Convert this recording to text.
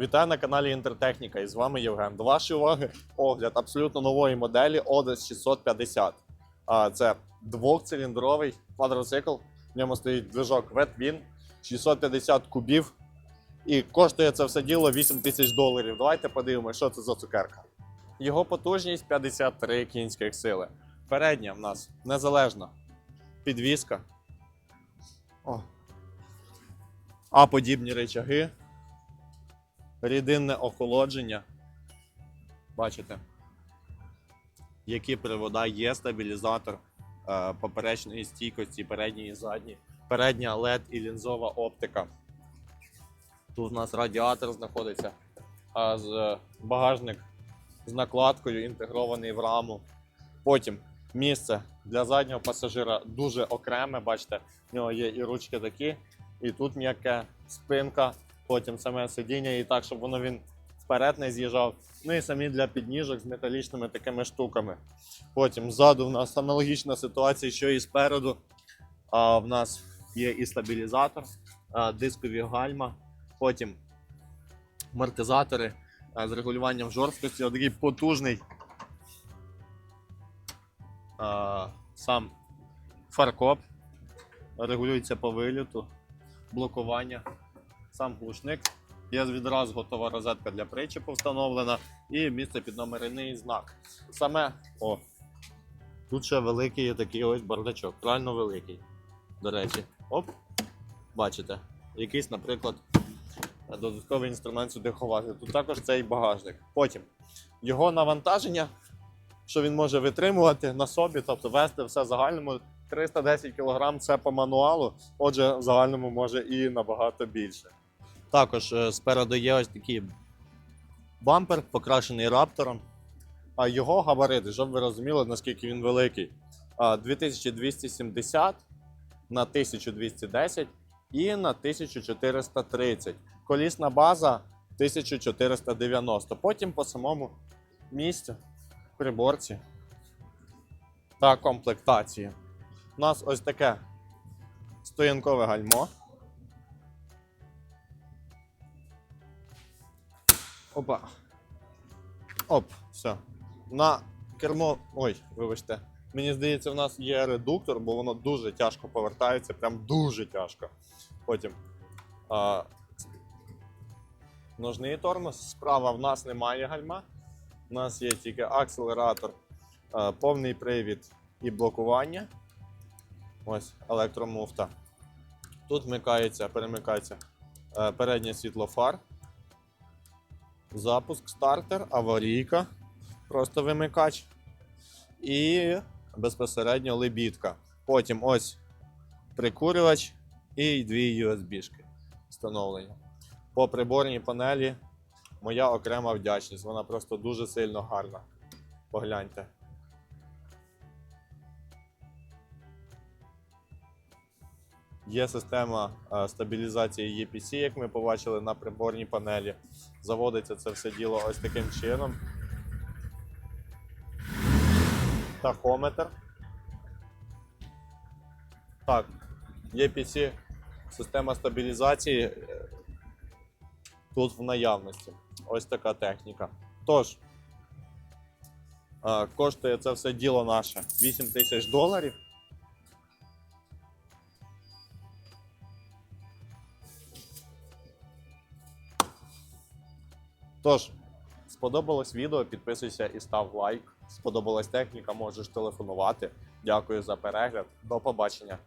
Вітаю на каналі Інтертехніка і з вами Євген. До вашої уваги огляд абсолютно нової моделі Odes 650. А, Це двохциліндровий квадроцикл. В ньому стоїть движок Wetwin 650 кубів. І коштує це все діло 8 тисяч доларів. Давайте подивимося, що це за цукерка. Його потужність 53 кінських сили. Передня в нас незалежна підвіска. О. А подібні речаги рідинне охолодження. Бачите, які привода є стабілізатор е, поперечної стійкості, передньої і задньої, передня LED і лінзова оптика. Тут у нас радіатор знаходиться, а з е, багажник з накладкою інтегрований в раму. Потім місце для заднього пасажира дуже окреме. Бачите, в нього є і ручки такі, і тут м'яке спинка потім саме сидіння і так, щоб воно він вперед не з'їжджав. Ну і самі для підніжок з металічними такими штуками. Потім ззаду в нас аналогічна ситуація, що і спереду. А, в нас є і стабілізатор, дискові гальма, потім амортизатори з регулюванням жорсткості. Отакий потужний сам фаркоп, регулюється по виліту, блокування сам глушник. Є відразу готова розетка для причепу встановлена і місце під номерний знак. Саме о, тут ще великий є такий ось бардачок, правильно великий. До речі, оп, бачите, якийсь, наприклад, додатковий інструмент сюди ховати. Тут також цей багажник. Потім його навантаження, що він може витримувати на собі, тобто вести все загальному 310 кг це по мануалу, отже, в загальному може і набагато більше. Також е, спереду є ось такий бампер, покрашений раптором. А його габарити, щоб ви розуміли, наскільки він великий. 2270 на 1210 і на 1430. Колісна база 1490. Потім по самому місцю, приборці та комплектації. У нас ось таке стоянкове гальмо. Опа. Оп, все. На кермо. Ой, вибачте. Мені здається, в нас є редуктор, бо воно дуже тяжко повертається, прям дуже тяжко. Потім. А, ножний тормоз. Справа в нас немає гальма. У нас є тільки акселератор, повний привід і блокування. Ось електромуфта. Тут вмикається, перемикається е, переднє світло фар. Запуск, стартер, аварійка, просто вимикач. І безпосередньо лебідка. Потім ось прикурювач і дві USB-шки встановлені. По приборній панелі моя окрема вдячність. Вона просто дуже сильно гарна. Погляньте. Є система е, стабілізації EPC, як ми побачили на приборній панелі. Заводиться це все діло ось таким чином. Тахометр. Так, EPC, система стабілізації е, тут в наявності. Ось така техніка. Тож, е, коштує це все діло наше 8 тисяч доларів. Тож, сподобалось відео, підписуйся і став лайк. Сподобалась техніка, можеш телефонувати. Дякую за перегляд. До побачення.